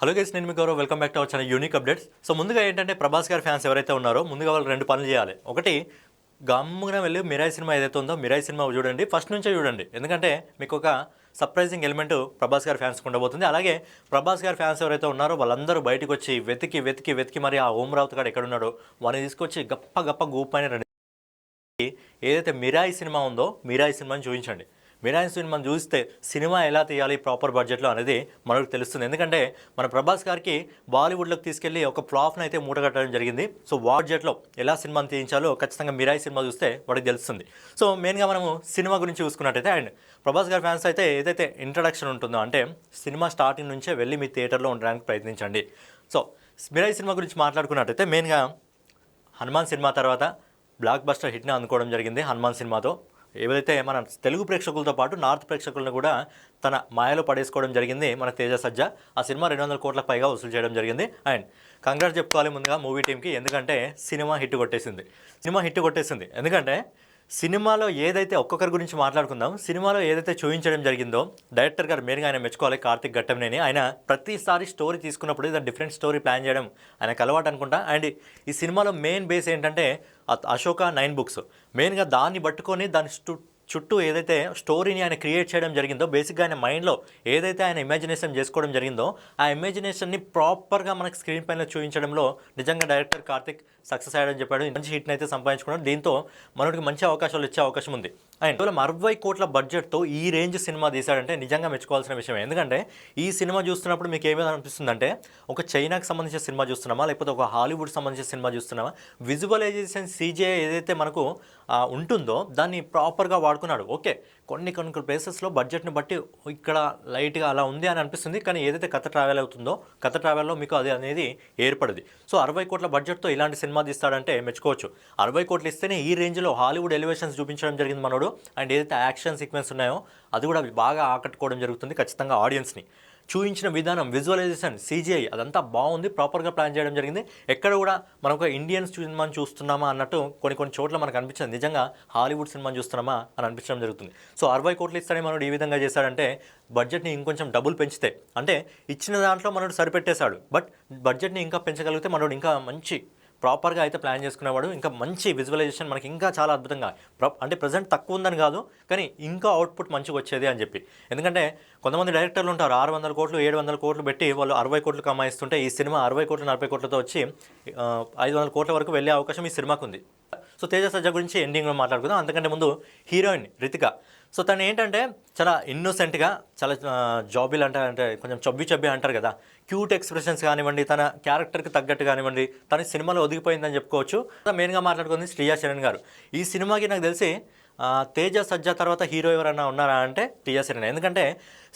Hello guys నేను మీకు welcome back to our channel unique updates so ముందుగా ఏంటంటే ప్రభాస్ గారి ఫ్యాన్స్ ఎవరైతే ఉన్నారో ముందుగా వాళ్ళు రెండు పనులు చేయాలి. ఒకటి గమ్మున వెళ్ళి మిరాయి సినిమా ఏదైతే ఉందో మిరాయి సినిమా చూడండి. ఫస్ట్ నుంచే చూడండి. ఎందుకంటే మీకు ఒక సర్ప్రైజింగ్ ఎలిమెంట్ ప్రభాస్ గారి ఫ్యాన్స్కి ఉండబోతుంది. అలాగే ప్రభాస్ గారి ఫ్యాన్స్ ఎవరైతే ఉన్నారో వాళ్ళందరూ బయటకు వచ్చి వెతికి వెతికి వెతికి మరి ఆ ఓం రావుత్ గారు ఎక్కడున్నాడో వాళ్ళని వాడిని తీసుకొచ్చి గప్ప గప్ప గూప్ అని రండి. ఏదైతే మిరాయి సినిమా ఉందో మిరాయి సినిమాని చూపించండి. మిరాయి మనం చూస్తే సినిమా ఎలా తీయాలి ప్రాపర్ బడ్జెట్లో అనేది మనకు తెలుస్తుంది. ఎందుకంటే మన ప్రభాస్ గారికి బాలీవుడ్లోకి తీసుకెళ్ళి ఒక ఫ్లాప్ని అయితే మూటగట్టడం జరిగింది. సో బడ్జెట్లో ఎలా సినిమాని తీయించాలో ఖచ్చితంగా మిరాయి సినిమా చూస్తే వాడికి తెలుస్తుంది. సో మెయిన్గా మనము సినిమా గురించి చూసుకున్నట్టయితే అండ్ ప్రభాస్ గారి ఫ్యాన్స్ అయితే ఏదైతే ఇంట్రడక్షన్ ఉంటుందో అంటే సినిమా స్టార్టింగ్ నుంచే వెళ్ళి మీ థియేటర్లో ఉండడానికి ప్రయత్నించండి. సో మిరాయి సినిమా గురించి మాట్లాడుకున్నట్టయితే మెయిన్గా హనుమాన్ సినిమా తర్వాత బ్లాక్ బస్టర్ హిట్ని అందుకోవడం జరిగింది హనుమాన్ సినిమాతో. ఏవైతే మన తెలుగు ప్రేక్షకులతో పాటు నార్త్ ప్రేక్షకులను కూడా తన మాయలో పడేసుకోవడం జరిగింది మన తేజ సజ్జ. ఆ సినిమా రెండు వందల కోట్లకు పైగా వసూలు చేయడం జరిగింది. అండ్ కంగ్రాట్స్ చెప్పుకోవాలి ముందుగా మూవీ టీంకి ఎందుకంటే సినిమా హిట్ కొట్టేసింది. సినిమా హిట్ కొట్టేసింది. ఎందుకంటే సినిమాలో ఏదైతే ఒక్కొక్కరి గురించి మాట్లాడుకుందాం సినిమాలో ఏదైతే చూపించడం జరిగిందో డైరెక్టర్ గారు మెయిన్గా ఆయన మెచ్చుకోవాలి కార్తిక్ ఘట్టంనేని. ఆయన ప్రతిసారి స్టోరీ తీసుకున్నప్పుడు ఏదైనా డిఫరెంట్ స్టోరీ ప్లాన్ చేయడం ఆయనకు అలవాటు అనుకుంటా. అండ్ ఈ సినిమాలో మెయిన్ బేస్ ఏంటంటే అశోక నైన్ బుక్స్. మెయిన్గా దాన్ని పట్టుకొని దాని చుట్టూ ఏదైతే స్టోరీని ఆయన క్రియేట్ చేయడం జరిగిందో బేసిక్గా ఆయన మైండ్లో ఏదైతే ఆయన ఇమాజినేషన్ చేసుకోవడం జరిగిందో ఆ ఇమాజినేషన్ని ప్రాపర్గా మనకు స్క్రీన్ పైన చూపించడంలో నిజంగా డైరెక్టర్ కార్తిక్ సక్సెస్ అయ్యాడని చెప్పాడు. మంచి హిట్ని అయితే సంపాదించుకున్నాడు. దీంతో మనకి మంచి అవకాశాలు ఇచ్చే అవకాశం ఉంది. అండ్ కేవలం అరవై కోట్ల బడ్జెట్తో ఈ రేంజ్ సినిమా తీశాడంటే నిజంగా మెచ్చుకోవాల్సిన విషయం. ఎందుకంటే ఈ సినిమా చూస్తున్నప్పుడు మీకు ఏమేమి అనిపిస్తుందంటే ఒక చైనాకి సంబంధించిన సినిమా చూస్తున్నామా? లేకపోతే ఒక హాలీవుడ్ సంబంధించిన సినిమా చూస్తున్నామా? విజువలైజేషన్ సీజే ఏదైతే మనకు ఉంటుందో దాన్ని ప్రాపర్గా వాడుకున్నాడు. ఓకే కొన్ని కొన్ని ప్లేసెస్లో బడ్జెట్ని బట్టి ఇక్కడ లైట్గా అలా ఉంది అని అనిపిస్తుంది. కానీ ఏదైతే కథ ట్రావెల్ అవుతుందో కథ ట్రావెల్లో మీకు అది అనేది ఏర్పడదు. సో అరవై కోట్ల బడ్జెట్తో ఇలాంటి సినిమా తీస్తాడంటే మెచ్చుకోవచ్చు. అరవై కోట్లు ఇస్తేనే ఈ రేంజ్లో హాలీవుడ్ ఎలివేషన్స్ చూపించడం జరిగింది మనోడు. అండ్ ఏదైతే యాక్షన్ సీక్వెన్స్ ఉన్నాయో అది కూడా బాగా ఆకట్టుకోవడం జరుగుతుంది ఖచ్చితంగా ఆడియన్స్ని. చూపించిన విధానం విజువలైజేషన్ సీజీఐ అదంతా బాగుంది ప్రాపర్గా ప్లాన్ చేయడం జరిగింది. ఎక్కడ కూడా మనం ఒక ఇండియన్ సినిమాని చూస్తున్నామా అన్నట్టు కొన్ని కొన్ని చోట్ల మనకు అనిపించింది. నిజంగా హాలీవుడ్ సినిమాని చూస్తున్నామా అని అనిపించడం జరుగుతుంది. సో అరవై కోట్లు ఇస్తానే మనోడు ఈ విధంగా చేశాడంటే బడ్జెట్ని ఇంకొంచెం డబుల్ పెంచితే. అంటే ఇచ్చిన దాంట్లో మనోడు సరిపెట్టేశాడు. బట్ బడ్జెట్ని ఇంకా పెంచగలిగితే మనోడు ఇంకా మంచి ప్రాపర్గా అయితే ప్లాన్ చేసుకునేవాడు. ఇంకా మంచి విజువలైజేషన్ మనకి ఇంకా చాలా అద్భుతంగా. ప్ర- అంటే ప్రజెంట్ తక్కువ ఉందని కాదు కానీ ఇంకా అవుట్పుట్ మంచిగా వచ్చేది అని చెప్పి. ఎందుకంటే కొంతమంది డైరెక్టర్లు ఉంటారు ఆరు వందల కోట్లు ఏడు వందల కోట్లు పెట్టి వాళ్ళు అరవై కోట్లు కమాయిస్తుంటే ఈ సినిమా అరవై కోట్లు నలభై కోట్లతో వచ్చి ఐదు వందల కోట్ల వరకు వెళ్ళే అవకాశం ఈ సినిమాకు ఉంది. సో తేజ సజ్జ గురించి ఎండింగ్లో మాట్లాడుకుందాం. అంతకంటే ముందు హీరోయిన్ రితిక. సో తను ఏంటంటే చాలా ఇన్నోసెంట్గా చాలా జాబీలు అంటారు అంటే కొంచెం చబ్బి చబ్బి అంటారు కదా క్యూట్ ఎక్స్ప్రెషన్స్ కానివ్వండి తన క్యారెక్టర్కి తగ్గట్టు కానివ్వండి తన సినిమాలో ఒదిగిపోయిందని చెప్పుకోవచ్చు. మెయిన్గా మాట్లాడుకుంది శ్రీయా శరణ్ గారు. ఈ సినిమాకి నాకు తెలిసి తేజ సజ్జా తర్వాత హీరో ఎవరైనా ఉన్నారా అంటే శ్రీయా శరణ్. ఎందుకంటే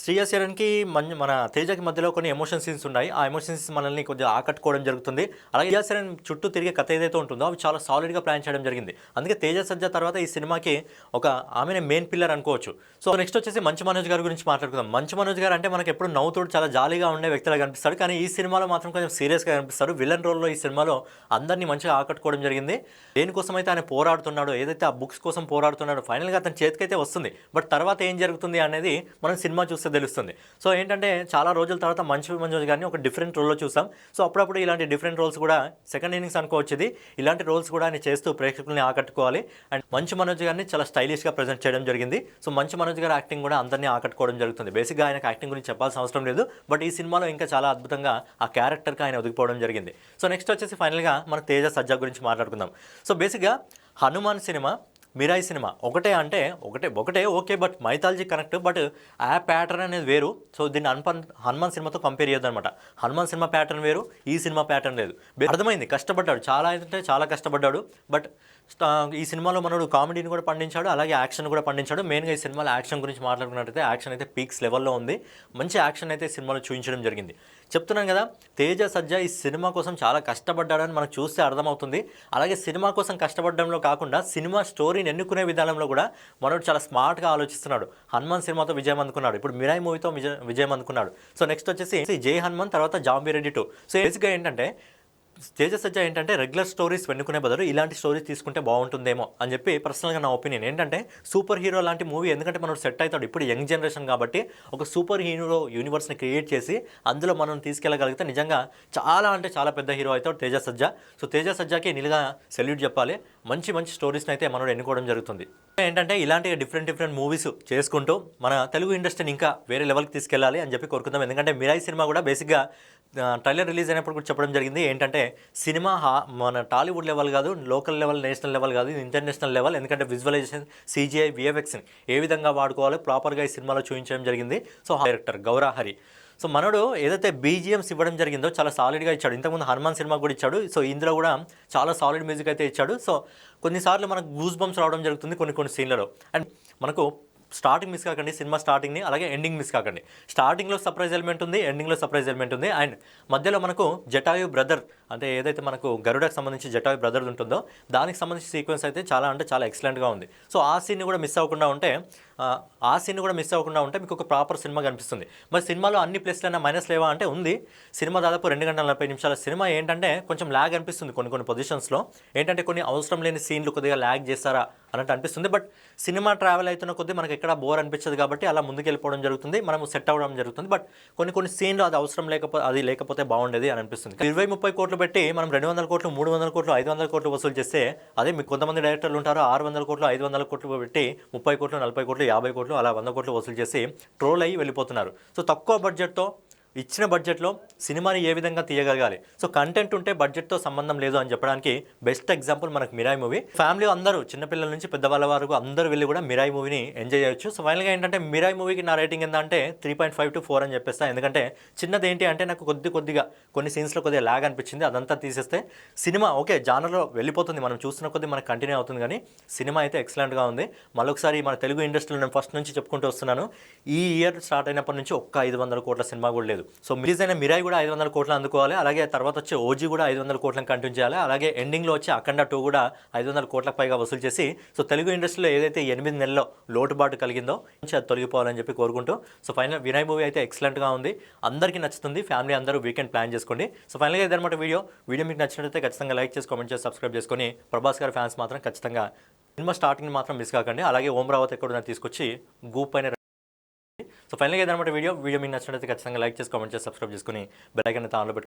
శ్రీయా శరణ్కి మన మన తేజకి మధ్యలో కొన్ని ఎమోషన్ సీన్స్ ఉన్నాయి. ఆ ఎమోషన్ సీన్స్ మనల్ని కొంచెం ఆకట్టుకోవడం జరుగుతుంది. అలాగే శ్రీయా శరణ్ చుట్టూ తిరిగే కథ ఏదైతే ఉంటుందో అవి చాలా సాలిడ్గా ప్లాన్ చేయడం జరిగింది. అందుకే తేజ సజ్జ తర్వాత ఈ సినిమాకి ఒక ఆమెనే మెయిన్ పిల్లర్ అనుకోవచ్చు. సో నెక్స్ట్ వచ్చేసి మంచు మనోజ్ గారి గురించి మాట్లాడుకుందాం. మంచు మనోజ్ గారు అంటే మనకి ఎప్పుడు నవ్వుతోడు చాలా జాలీగా ఉండే వ్యక్తిలా కనిపిస్తాడు. కానీ ఈ సినిమాలో మాత్రం కొంచెం సీరియస్గా కనిపిస్తాడు. విలన్ రోల్లో ఈ సినిమాలో అందరినీ మంచిగా ఆకట్టుకోవడం జరిగింది. దేనికోసం అయితే ఆయన పోరాడుతున్నాడో ఏదైతే ఆ బుక్స్ కోసం పోరాడుతున్నాడో ఫైనల్గా అతని చేతికైతే వస్తుంది. బట్ తర్వాత ఏం జరుగుతుంది అనేది మనం సినిమా చూస్తే తెలుస్తుంది. సో ఏంటంటే చాలా రోజుల తర్వాత మంచి మనోజ్ గారిని ఒక డిఫరెంట్ రోల్లో చూసాం. సో అప్పుడప్పుడు ఇలాంటి డిఫరెంట్ రోల్స్ కూడా సెకండ్ ఇన్నింగ్స్ అనుకోవచ్చు ఇది ఇలాంటి రోల్స్ కూడా ఆయన చేస్తూ ప్రేక్షకుల్ని ఆకట్టుకోవాలి. అండ్ మంచి మనోజ్ గారిని చాలా స్టైలిష్గా ప్రజెంట్ చేయడం జరిగింది. సో మంచు మనోజ్ గారి యాక్టింగ్ కూడా అందరినీ ఆకట్టుకోవడం జరుగుతుంది. బేసిక్గా ఆయనకు యాక్టింగ్ గురించి చెప్పాల్సిన అవసరం లేదు. బట్ ఈ సినిమాలో ఇంకా చాలా అద్భుతంగా ఆ క్యారెక్టర్కి ఆయన ఒదిగిపోవడం జరిగింది. సో నెక్స్ట్ వచ్చేసి ఫైనల్గా మన తేజ సజ్జా గురించి మాట్లాడుకుందాం. సో బేసిక్గా హనుమాన్ సినిమా మిరాయి సినిమా. ఒకటే అంటే ఒకటే ఒకటే okay but mythology connect but ఆ ప్యాటర్న్ అనేది వేరు. సో దీన్ని హనుమాన్ హనుమాన్ సినిమాతో కంపేర్ చేయొద్దు అనమాట హనుమాన్ సినిమా ప్యాటర్న్ వేరు ఈ సినిమా ప్యాటర్న్ లేదు. అర్థమైంది కష్టపడ్డాడు. చాలా అంటే చాలా కష్టపడ్డాడు బట్ ఈ సినిమాలో మనోడు కామెడీని కూడా పండించాడు అలాగే యాక్షన్ కూడా పండించాడు. మెయిన్గా ఈ సినిమాలో యాక్షన్ గురించి మాట్లాడుకున్నట్టయితే యాక్షన్ అయితే పీక్స్ లెవెల్లో ఉంది. మంచి యాక్షన్ అయితే ఈ సినిమాలో చూపించడం జరిగింది. చెప్తున్నాను కదా తేజ సజ్జా ఈ సినిమా కోసం చాలా కష్టపడ్డాడని మనకు చూస్తే అర్థమవుతుంది. అలాగే సినిమా కోసం కష్టపడడంలో కాకుండా సినిమా స్టోరీని ఎన్నుకునే విధానంలో కూడా మనోడు చాలా స్మార్ట్గా ఆలోచిస్తున్నాడు. హనుమాన్ సినిమాతో విజయం అందుకున్నాడు. ఇప్పుడు మిరాయి మూవీతో విజయం అందుకున్నాడు. సో నెక్స్ట్ వచ్చేసి జై హనుమాన్ తర్వాత జాంబీ రెడ్డి టూ. సో బేసిక్గా ఏంటంటే తేజ సజ్జ ఏంటంటే రెగ్యులర్ స్టోరీస్ వెన్నుకునే బదులు ఇలాంటి స్టోరీస్ తీసుకుంటే బాగుంటుందేమో అని చెప్పి పర్సనల్గా నా ఒపీనియన్ ఏంటంటే సూపర్ హీరో లాంటి మూవీ ఎందుకంటే మనం సెట్ అవుతాడు. ఇప్పుడు యంగ్ జనరేషన్ కాబట్టి ఒక సూపర్ హీరో యూనివర్స్ని క్రియేట్ చేసి అందులో మనం తీసుకెళ్ళగలిగితే నిజంగా చాలా అంటే చాలా పెద్ద హీరో అవుతాడు తేజ సజ్జ సో తేజ సజ్జాకి నిలుగా సెల్యూట్ చెప్పాలి. మంచి మంచి స్టోరీస్ని అయితే మనోడు ఎన్నుకోవడం జరుగుతుంది. ఏంటంటే ఇలాంటి డిఫరెంట్ డిఫరెంట్ మూవీస్ చేసుకుంటూ మన తెలుగు ఇండస్ట్రీని ఇంకా వేరే లెవెల్కి తీసుకెళ్ళాలి అని చెప్పి కోరుకుందాం. ఎందుకంటే మిరాయి సినిమా కూడా బేసిక్గా ట్రైలర్ రిలీజ్ అయినప్పుడు కూడా చెప్పడం జరిగింది. ఏంటంటే సినిమా హా మన టాలీవుడ్ లెవెల్ కాదు లోకల్ లెవెల్ నేషనల్ లెవెల్ కాదు ఇంటర్నేషనల్ లెవెల్. ఎందుకంటే విజువలైజేషన్ సీజీఐ విఎఫ్ఎక్స్ని ఏ విధంగా వాడుకోవాలో ప్రాపర్గా ఈ సినిమాలో చూపించడం జరిగింది. సో డైరెక్టర్ గౌరాహరి సో మనోడు ఏదైతే బీజిఎంస్ ఇవ్వడం జరిగిందో చాలా సాలిడ్గా ఇచ్చాడు. ఇంతకుముందు హనుమాన్ సినిమా కూడా ఇచ్చాడు. సో ఇందులో కూడా చాలా సాలిడ్ మ్యూజిక్ అయితే ఇచ్చాడు. సో కొన్నిసార్లు మనకు గూస్ బంప్స్ రావడం జరుగుతుంది కొన్ని కొన్ని సీన్లలో. అండ్ మనకు స్టార్టింగ్ మిస్ కాకండి సినిమా స్టార్టింగ్ని అలాగే ఎండింగ్ మిస్ కాకండి. స్టార్టింగ్లో సర్ప్రైజ్ ఎలిమెంట్ ఉంది ఎండింగ్లో సర్ప్రైజ్ ఎలిమెంట్ ఉంది. అండ్ మధ్యలో మనకు జటాయు బ్రదర్ అంటే ఏదైతే మనకు గరుడకు సంబంధించి జటాయ్ బ్రదర్ ఉంటుందో దానికి సంబంధించి సీక్వెన్స్ అయితే చాలా అంటే చాలా ఎక్సలెంట్గా ఉంది. సో ఆ సీన్ని కూడా మిస్ అవ్వకుండా ఉంటే ఆ, సీన్ కూడా మిస్ అవ్వకుండా ఉంటే మీకు ఒక ప్రాపర్ సినిమా కనిపిస్తుంది. మరి సినిమాలో అన్ని ప్లేస్లైనా మైనస్ లేవా అంటే ఉంది. సినిమా దాదాపు రెండు గంటల నలభై నిమిషాల. సినిమా ఏంటంటే కొంచెం ల్యాగ్ అనిపిస్తుంది కొన్ని కొన్ని పొజిషన్స్లో. ఏంటంటే కొన్ని అవసరం లేని సీన్లు కొద్దిగా ల్యాగ్ చేస్తారా అన్నట్టు అనిపిస్తుంది. బట్ సినిమా ట్రావెల్ అవుతున్న కొద్దీ మనకి ఎక్కడ బోర్ అనిపించదు కాబట్టి అలా ముందుకెళ్ళిపోవడం జరుగుతుంది. మనం సెట్ అవ్వడం జరుగుతుంది. బట్ కొన్ని కొన్ని సీన్లు అది అవసరం లేకపోతే అది లేకపోతే బాగుండేది అని అనిపిస్తుంది. ఇరవై ముప్పై కోట్లు పెట్టి మనం రెండు వందల కోట్లు మూడు వందల కోట్లు ఐదు వందల కోట్లు వసూలు చేస్తే అదే మీకు కొంతమంది డైరెక్టర్లు ఉంటారు ఆరు వందల కోట్లు ఐదు వందల కోట్లు పెట్టి ముప్పై కోట్లు నలభై కోట్లు యాభై కోట్లు అలా వంద కోట్లు వసూలు చేసి ట్రోల్ అయ్యి వెళ్ళిపోతున్నారు. సో తక్కువ బడ్జెట్తో ఇచ్చిన బడ్జెట్లో సినిమాని ఏ విధంగా తీయగలగాలి? సో కంటెంట్ ఉంటే బడ్జెట్తో సంబంధం లేదు అని చెప్పడానికి బెస్ట్ ఎగ్జాంపుల్ మనకు మిరాయి మూవీ. ఫ్యామిలీ అందరూ చిన్నపిల్లల నుంచి పెద్దవాళ్ళ వరకు అందరూ వెళ్ళి కూడా మిరాయి మూవీని ఎంజాయ్ చేయొచ్చు. సో ఫైనల్గా ఏంటంటే మిరాయి మూవీకి నా రేటింగ్ ఏంటంటే three point five to four అని చెప్పేస్తా. ఎందుకంటే చిన్నది ఏంటి అంటే నాకు కొద్ది కొద్దిగా కొన్ని సీన్స్లో కొద్దిగా ల్యాగ్ అనిపించింది. అదంతా తీసేస్తే సినిమా ఓకే జానర్లో వెళ్ళిపోతుంది. మనం చూస్తున్న కొద్ది మనకు కంటిన్యూ అవుతుంది కానీ సినిమా అయితే ఎక్సలెంట్గా ఉంది. మళ్ళొకసారి మన తెలుగు ఇండస్ట్రీలో నేను ఫస్ట్ నుంచి చెప్పుకుంటూ వస్తున్నాను. ఈ ఇయర్ స్టార్ట్ అయినప్పటి నుంచి ఒక్క ఐదు వందల కోట్ల సినిమా కూడా లేదు. సో రిలీజ్ అయిన మిరాయి కూడా ఐదు వందల కోట్లు అందుకోవాలి. అలాగే తర్వాత వచ్చే ఓజీ కూడా ఐదు వందల కోట్లను కంటిన్యూ చేయాలి. అలాగే ఎండింగ్లో వచ్చే అఖండ టూ కూడా ఐదు వందల కోట్లకు పైగా వసూలు చేసి సో తెలుగు ఇండస్ట్రీలో ఏదైతే ఎనిమిది నెలల్లో లోటుబాటు కలిగిందో అది తొలగిపోవాలని చెప్పి కోరుకుంటూ సో ఫైనల్ వినయ్ మూవీ అయితే ఎక్సలెంట్గా ఉంది. అందరికీ నచ్చుతుంది. ఫ్యామిలీ అందరూ వీకెండ్ ప్లాన్ చేసుకోండి. సో ఫైనల్గా ఇదనమాట వీడియో. వీడియో మీకు నచ్చినట్లయితే ఖచ్చితంగా లైక్ చేసి కామెంట్ చేసి సబ్స్క్రైబ్ చేసుకొని ప్రభాస్ గారి ఫ్యాన్స్ మాత్రం ఖచ్చితంగా సినిమా స్టార్టింగ్ మాత్రం మిస్ కాకండి. అలాగే ఓం రావత్ ఎక్కడున్నా తీసుకొచ్చి గూ పైన సో ఫైనల్గా ఏదన్నమాట వీడియో వీడియో మీకు నచ్చినట్లయితే ఖచ్చితంగా లైక్ చేసి కామెంట్ చేసి సబ్స్క్రైబ్ చేసుకొని బెల్ ఐకన్ అయితే ఆన్లో